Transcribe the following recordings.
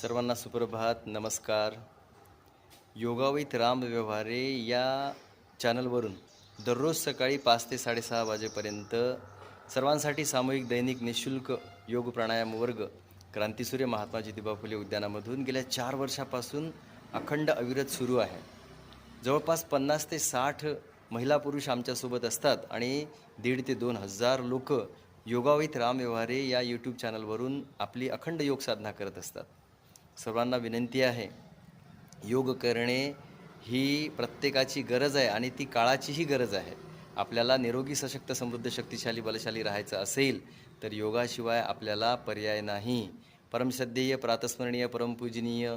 सर्वांना सुप्रभात नमस्कार. योगावित राम व्यवहारे या चॅनलवरून दररोज सकाळी पाच ते साडेसहा वाजेपर्यंत सर्वांसाठी सामूहिक दैनिक निशुल्क योग प्राणायाम वर्ग क्रांतीसूर्य महात्मा ज्योतिबा फुले उद्यानामधून गेल्या चार वर्षापासून अखंड अविरत सुरू आहे. जवळपास पन्नास ते साठ महिला पुरुष आमच्यासोबत असतात आणि दीड ते दोन हजार लोक योगावित राम व्यवहारे या यूट्यूब चॅनलवरून आपली अखंड योग साधना करत असतात. सर्वांना विनंती आहे. योग करणे ही प्रत्येकाची गरज आहे आणि ती काळाचीही गरज आहे. आपल्याला निरोगी सशक्त समृद्ध शक्तिशाली बलशाली राहायचं असेल तर योगाशिवाय आपल्याला पर्याय नाही. परमश्रद्धेय प्रातस्मरणीय परमपूजनीय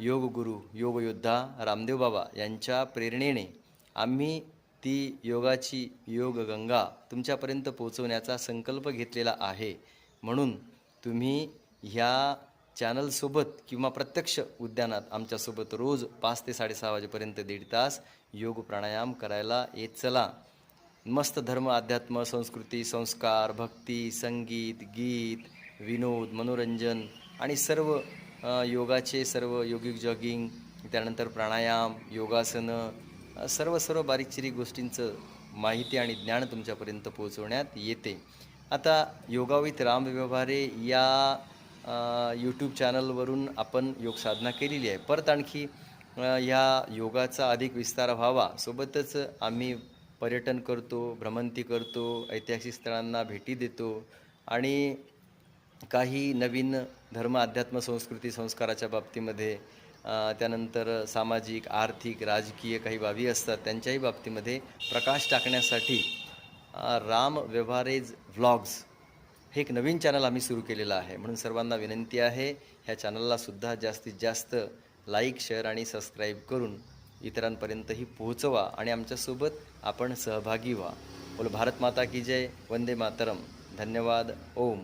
योग गुरु योग योद्धा रामदेव बाबा यांच्या प्रेरणेने आम्ही ती योगाची योग गंगा तुमच्यापर्यंत पोहोचवण्याचा संकल्प घेतलेला आहे. म्हणून तुम्ही ह्या चॅनलसोबत किंवा प्रत्यक्ष उद्यानात आमच्यासोबत रोज पाच ते साडेसहा वाजेपर्यंत दीड तास योग प्राणायाम करायला येत चला. मस्त धर्म अध्यात्म संस्कृती संस्कार भक्ती संगीत गीत विनोद मनोरंजन आणि सर्व योगाचे सर्व योगिक जॉगिंग त्यानंतर प्राणायाम योगासनं सर्व सर्व बारीकचिरीक गोष्टींचं माहिती आणि ज्ञान तुमच्यापर्यंत पोहोचवण्यात येते. आता योगावित रामव्यवहारे राम व्यवहारे या यूट्यूब चॅनलवरून आपण योग साधना केलेली आहे. परत आणखी ह्या योगाचा अधिक विस्तार व्हावा. सोबतच आम्ही पर्यटन करतो भ्रमंती करतो ऐतिहासिक स्थळांना भेटी देतो आणि काही नवीन धर्म अध्यात्म संस्कृती संस्काराच्या बाबतीमध्ये त्यानंतर सामाजिक आर्थिक राजकीय काही बाबी असतात त्यांच्याही बाबतीमध्ये प्रकाश टाकण्यासाठी राम व्यवहारेज व्लॉग्स हे एक नवीन चॅनल आम्ही सुरू केलेलं आहे. म्हणून सर्वांना विनंती आहे ह्या चॅनललासुद्धा जास्तीत जास्त लाईक शेअर आणि सबस्क्राईब करून इतरांपर्यंतही पोहोचवा आणि आमच्यासोबत आपण सहभागी व्हा. बोल भारत माता की जय वंदे मातरम. धन्यवाद. ओम.